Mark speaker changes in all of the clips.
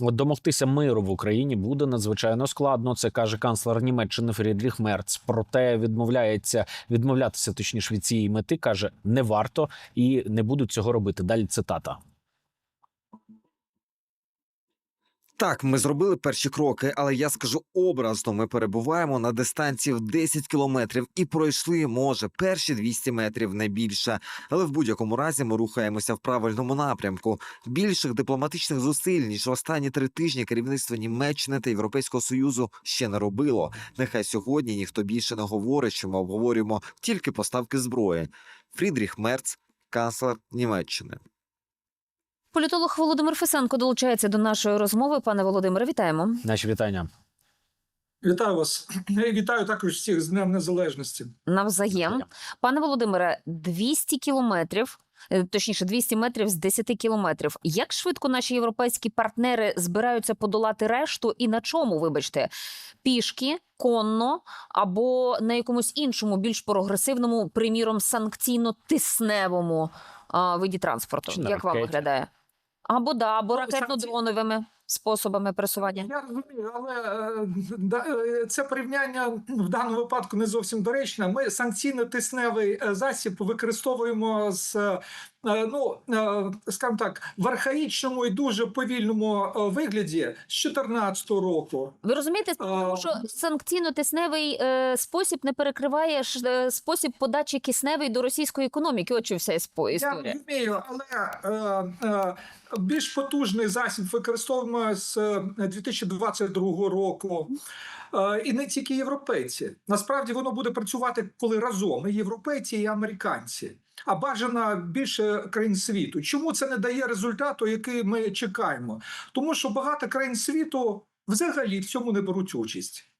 Speaker 1: Домогтися миру в Україні буде надзвичайно складно. Це каже канцлер Німеччини Фрідріх Мерц. Проте відмовляється відмовлятися точніше від цієї мети. каже, не варто і не будуть цього робити. Далі цитата.
Speaker 2: Так, ми зробили перші кроки, але я скажу образно: ми перебуваємо на дистанції в 10 кілометрів і пройшли, може, перші 200 метрів не більше. Але в будь-якому разі ми рухаємося в правильному напрямку. Більших дипломатичних зусиль ніж останні три тижні керівництво Німеччини та Європейського союзу ще не робило. Нехай сьогодні ніхто більше не говорить, що ми обговорюємо тільки поставки зброї. Фрідріх Мерц, канцлер Німеччини.
Speaker 3: Політолог Володимир Фесенко долучається до нашої розмови. Пане Володимире, вітаємо.
Speaker 1: Наші вітання.
Speaker 4: Вітаю вас. І Вітаю також всіх з Днем Незалежності.
Speaker 3: Навзаєм. Пане Володимире, 200 кілометрів. е, Точніше, 200 метрів з 10 кілометрів. Як швидко наші європейські партнери збираються подолати решту, і на чому, вибачте, пішки, конно або на якомусь іншому, більш прогресивному, приміром, санкційно-тисневому а, виді транспорту?
Speaker 1: Чи
Speaker 3: Як вам виглядає? Або да, або
Speaker 4: Ну,
Speaker 3: ракетно-дроновими способами пересування.
Speaker 4: Я розумію, але е, да, е, це порівняння в даному випадку не зовсім доречне. Ми санкційно-тисневий е, засіб використовуємо з. е, Ну, е, скажімо так, в архаїчному і дуже повільному е, вигляді з 2014 року.
Speaker 3: Ви розумієте, тому що санкційно-тисневий е, спосіб не перекриває е, спосіб подачі кисневої до російської економіки. От що вся іспо-
Speaker 4: Я розумію, але е, е, більш потужний засіб використовуємо з е, 2022 року. І не тільки європейці. Насправді воно буде працювати коли разом і європейці, і американці. А бажано більше країн світу. Чому це не дає результату, який ми чекаємо? Тому що багато країн світу взагалі в цьому не беруть участь.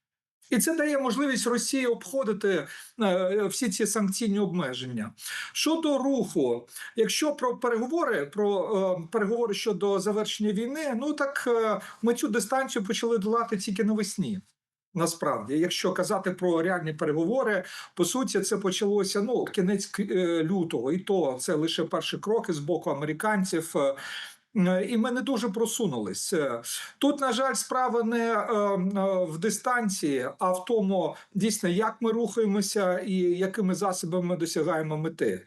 Speaker 4: І це дає можливість Росії обходити е, всі ці санкційні обмеження. Щодо руху, якщо про переговори, про е, переговори щодо завершення війни, ну так е, ми цю дистанцію почали долати тільки навесні. Насправді, якщо казати про реальні переговори, по суті, це почалося ну кінець е, лютого, і то це лише перші кроки з боку американців. е, І ми не дуже просунулись. Е, Тут, на жаль, справа не в дистанції, а в тому, дійсно, як ми рухаємося і якими засобами ми досягаємо мети.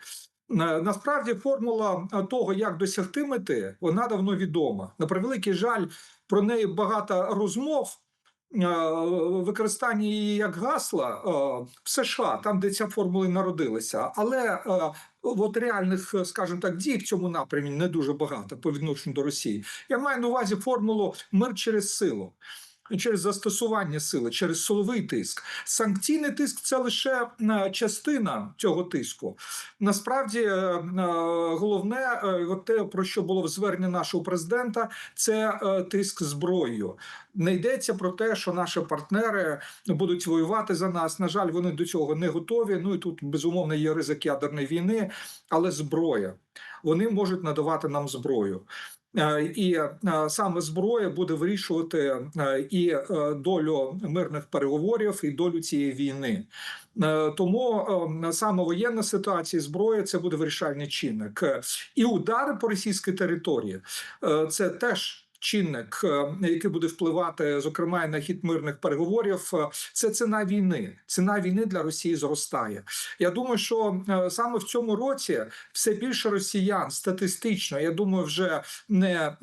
Speaker 4: Насправді формула того, як досягти мети, вона давно відома. На превеликий жаль, про неї багато розмов. Е, Використання її як гасла е, в США, там де ця формула народилася, але е, от реальних, скажімо так, дій в цьому напрямі не дуже багато по відношенню до Росії. Я маю на увазі формулу мир через силу. Через застосування сили, через силовий тиск, санкційний тиск це лише е, частина цього тиску. Насправді, е, е, головне, те, про що було в зверненні нашого президента, це тиск зброєю. Не йдеться про те, що наші партнери будуть воювати за нас. На жаль, вони до цього не готові. Ну і тут безумовно є ризик ядерної війни, але зброя. Вони можуть надавати нам зброю. Е, І е, саме зброя буде вирішувати е, і долю мирних переговорів, і долю цієї війни. Тому саме воєнна ситуація, зброя це буде вирішальний чинник. І удари по російській території це теж. Чинник, е, який буде впливати, зокрема, і на хід мирних переговорів, е, це ціна війни. Ціна війни для Росії зростає. Я думаю, що е, саме в цьому році все більше росіян статистично. Я думаю, вже не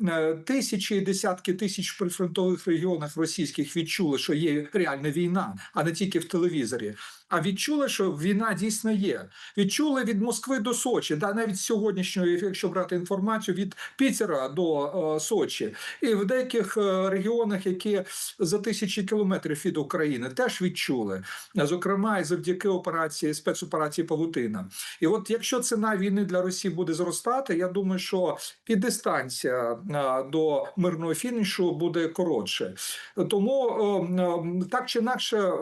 Speaker 4: тисячі і десятки тисяч прифронтових регіонах російських відчули, що є реальна війна, а не тільки в телевізорі. А відчули, що війна дійсно є. Відчули від Москви до Сочі, да навіть сьогоднішньої, якщо брати інформацію від Пітера до Сочі, і в деяких е, регіонах, які за тисячі кілометрів від України, теж відчули. Зокрема, і завдяки операції спецоперації Павутина. І от якщо ціна війни для Росії буде зростати, я думаю, що і дистанція е, до мирного фінішу буде коротше. Тому е, так чи інакше,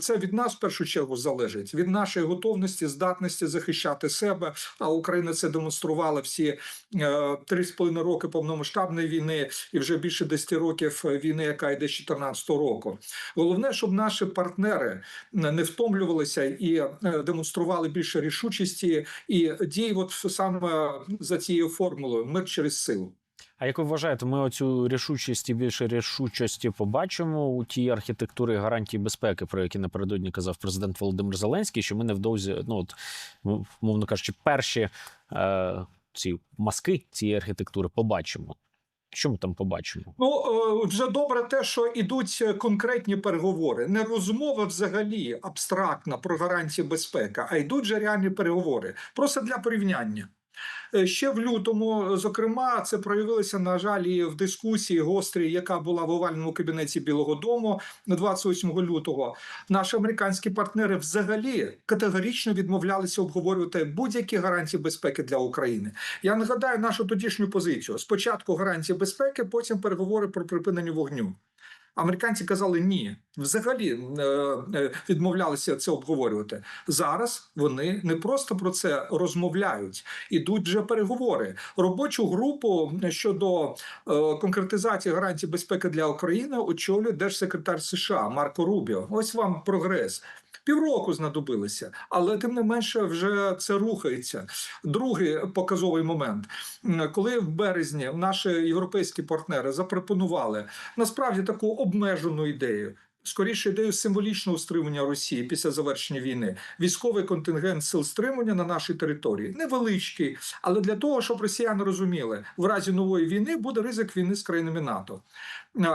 Speaker 4: це від нас в першу чергу залежить від нашої готовності, здатності захищати себе. А Україна це демонструвала всі три з половиною роки повномасштабної війни і вже більше 10 років війни, яка йде з 2014 року. Головне, щоб наші партнери не втомлювалися і е, демонстрували більше рішучості і дій, от саме за цією формулою мир через силу.
Speaker 1: А як ви вважаєте, ми оцю рішучість і більше рішучості побачимо у тій архітектурі гарантій безпеки, про які напередодні казав президент Володимир Зеленський, що ми невдовзі, ну от мовно кажучи, перші е, ці маски цієї архітектури побачимо. Що ми там побачимо?
Speaker 4: Ну е, вже добре, те, що ідуть конкретні переговори, не розмова взагалі абстрактна про гарантії безпеки, а йдуть вже реальні переговори. Просто для порівняння. Е, Ще в лютому, зокрема, це проявилося, на жаль, і в дискусії гострій, яка була в овальному кабінеті Білого Дому 28 лютого. Наші американські партнери взагалі категорично відмовлялися обговорювати будь-які гарантії безпеки для України. Я нагадаю нашу тодішню позицію: спочатку гарантії безпеки, потім переговори про припинення вогню. Американці казали ні, взагалі е, е, відмовлялися це обговорювати. Зараз вони не просто про це розмовляють, ідуть вже переговори. Робочу групу щодо е, конкретизації гарантій безпеки для України очолює держсекретар США Марко Рубіо. Ось вам прогрес. Півроку знадобилося, але тим не менше вже це рухається. Другий показовий момент, коли в березні наші європейські партнери запропонували насправді таку обмежену ідею. Скоріше ідею символічного стримування Росії після завершення війни, військовий контингент сил стримування на нашій території невеличкий, але для того, щоб росіяни розуміли, в разі нової війни буде ризик війни з країнами НАТО.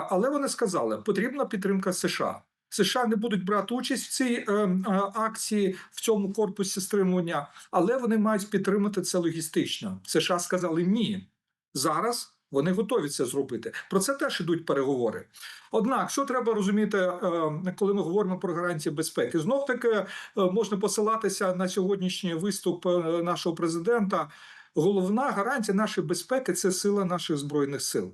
Speaker 4: Але вони сказали, потрібна підтримка США. США не будуть брати участь в цій е, е, акції в цьому корпусі стримування, але вони мають підтримати це логістично. США сказали ні. Зараз вони готові це зробити. Про це теж ідуть переговори. Однак, що треба розуміти, е, коли ми говоримо про гарантії безпеки? Знов таки е, можна посилатися на сьогоднішній виступ е, нашого президента. Головна гарантія нашої безпеки це сила наших збройних сил.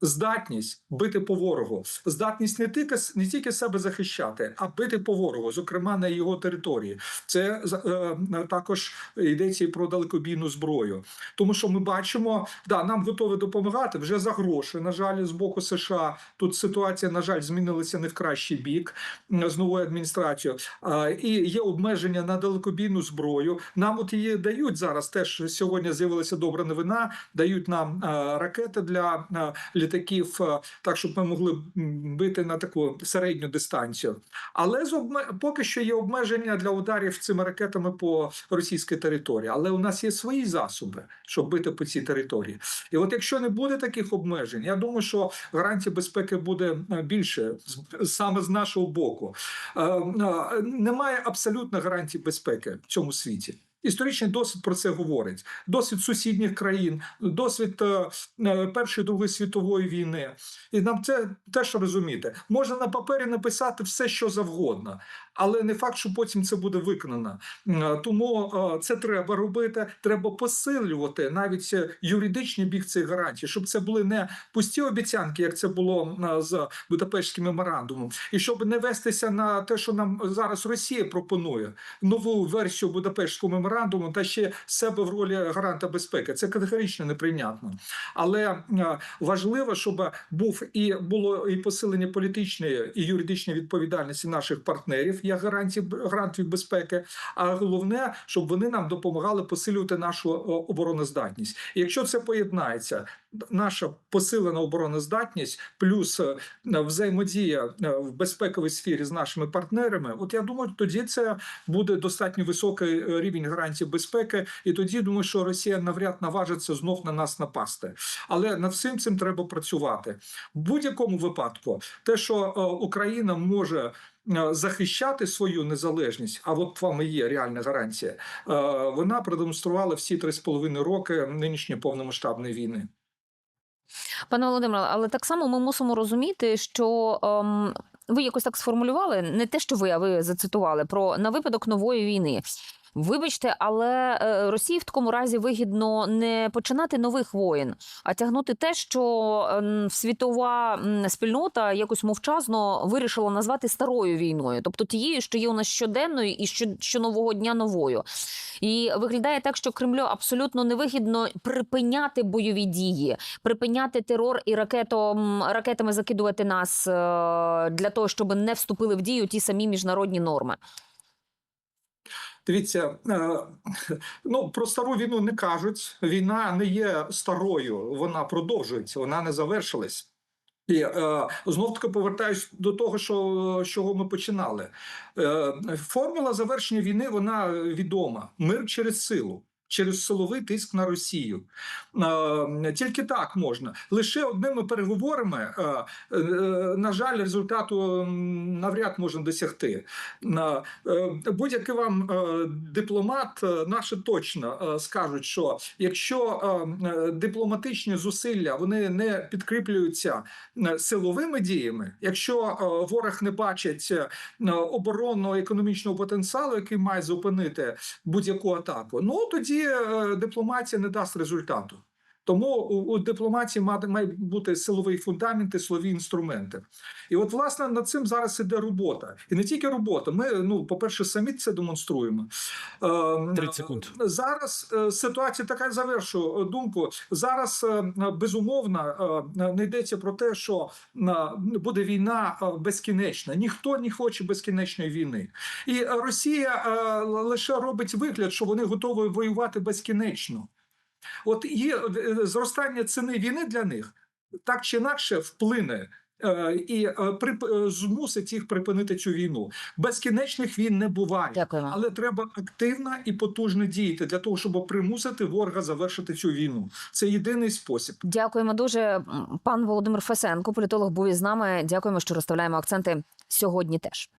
Speaker 4: Здатність бити по ворогу, здатність не тільки не тільки себе захищати, а бити по ворогу, зокрема на його території. Це е, також йдеться і про далекобійну зброю. Тому що ми бачимо, да, нам готові допомагати вже за гроші. На жаль, з боку США тут ситуація, на жаль, змінилася не в кращий бік з новою адміністрацією. А, і є обмеження на далекобійну зброю. Нам от її дають зараз. Теж сьогодні з'явилася добра новина. Дають нам а, ракети для а, літаків, так щоб ми могли бити на таку середню дистанцію. Але з обме... поки що є обмеження для ударів цими ракетами по російській території. Але у нас є свої засоби, щоб бити по цій території. І от якщо не буде таких обмежень, я думаю, що гарантія безпеки буде е, більше саме з нашого боку. Е, е, Немає абсолютно гарантій безпеки в цьому світі. Історичний досвід про це говорить. Досвід сусідніх країн, досвід е, е, Першої Другої світової війни. І нам це теж розуміти. Можна на папері написати все, що завгодно, але не факт, що потім це буде виконано. Е, Тому це треба робити. Треба посилювати навіть юридичний біг цих гарантій, щоб це були не пусті обіцянки, як це було з Будапештським меморандумом, і щоб не вестися на те, що нам зараз Росія пропонує нову версію Будапештського меморандуму та ще себе в ролі гаранта безпеки. Це категорично неприйнятно. Але е, важливо, щоб був і було і посилення політичної і юридичної відповідальності наших партнерів як гарантів гарантів безпеки. А головне, щоб вони нам допомагали посилювати нашу е, обороноздатність. І якщо це поєднається, наша посилена обороноздатність плюс е, взаємодія е, в безпековій сфері з нашими партнерами, от я думаю, тоді це буде достатньо високий е, рівень гарантій безпеки, і тоді думаю, що Росія навряд наважиться знов на нас напасти. Але над всім цим треба працювати в будь-якому випадку. Те, що Україна може. Захищати свою незалежність, а от вам і є реальна гарантія. Вона продемонструвала всі три з половиною роки нинішньої повномасштабної війни.
Speaker 3: Пане Володимире, але так само ми мусимо розуміти, що ем, ви якось так сформулювали, не те, що ви, а ви зацитували про на випадок нової війни. Вибачте, але е, Росії в такому разі вигідно не починати нових воєн, а тягнути те, що ем, світова спільнота якось мовчазно вирішила назвати старою війною, тобто тією, що є у нас щоденною і що, що нового дня новою. І виглядає так, що Кремлю абсолютно невигідно припиняти бойові дії, припиняти терор і ракетом ракетами закидувати нас е, для того, щоб не вступили в дію ті самі міжнародні норми.
Speaker 4: Дивіться, е, ну про стару війну не кажуть. Війна не є старою, вона продовжується, вона не завершилась. І е, знов таки повертаюсь до того, що з чого ми починали. Е, формула завершення війни вона відома: мир через силу. Через силовий тиск на Росію тільки так можна. Лише одними переговорами, е, е, на жаль, результату навряд можна досягти. Е, будь-який вам дипломат, наші точно скажуть, що якщо дипломатичні зусилля вони не підкріплюються силовими діями, якщо ворог не бачить е, оборонного економічного потенціалу, який має зупинити будь-яку атаку, ну тоді е, дипломатія не дасть результату. Тому у, дипломатії має, має бути силовий фундамент і силові інструменти. І от, власне, над цим зараз іде робота. І не тільки робота. Ми, ну, по-перше, самі це демонструємо. Е,
Speaker 1: 30 секунд.
Speaker 4: Зараз е, ситуація така завершу е, думку. Зараз е, безумовно е, не йдеться про те, що е, буде війна е, безкінечна. Ніхто не хоче безкінечної війни. І е, Росія е, лише робить вигляд, що вони готові воювати безкінечно. От є е, зростання ціни війни для них так чи інакше вплине. е, І е, е, змусить їх припинити цю війну. Безкінечних війн не буває.
Speaker 3: Дякуємо.
Speaker 4: Але треба активно і потужно діяти для того, щоб примусити ворога завершити цю війну. Це єдиний спосіб.
Speaker 3: Дякуємо дуже. Пан Володимир Фесенко, політолог, був із нами. Дякуємо, що розставляємо акценти сьогодні. Теж.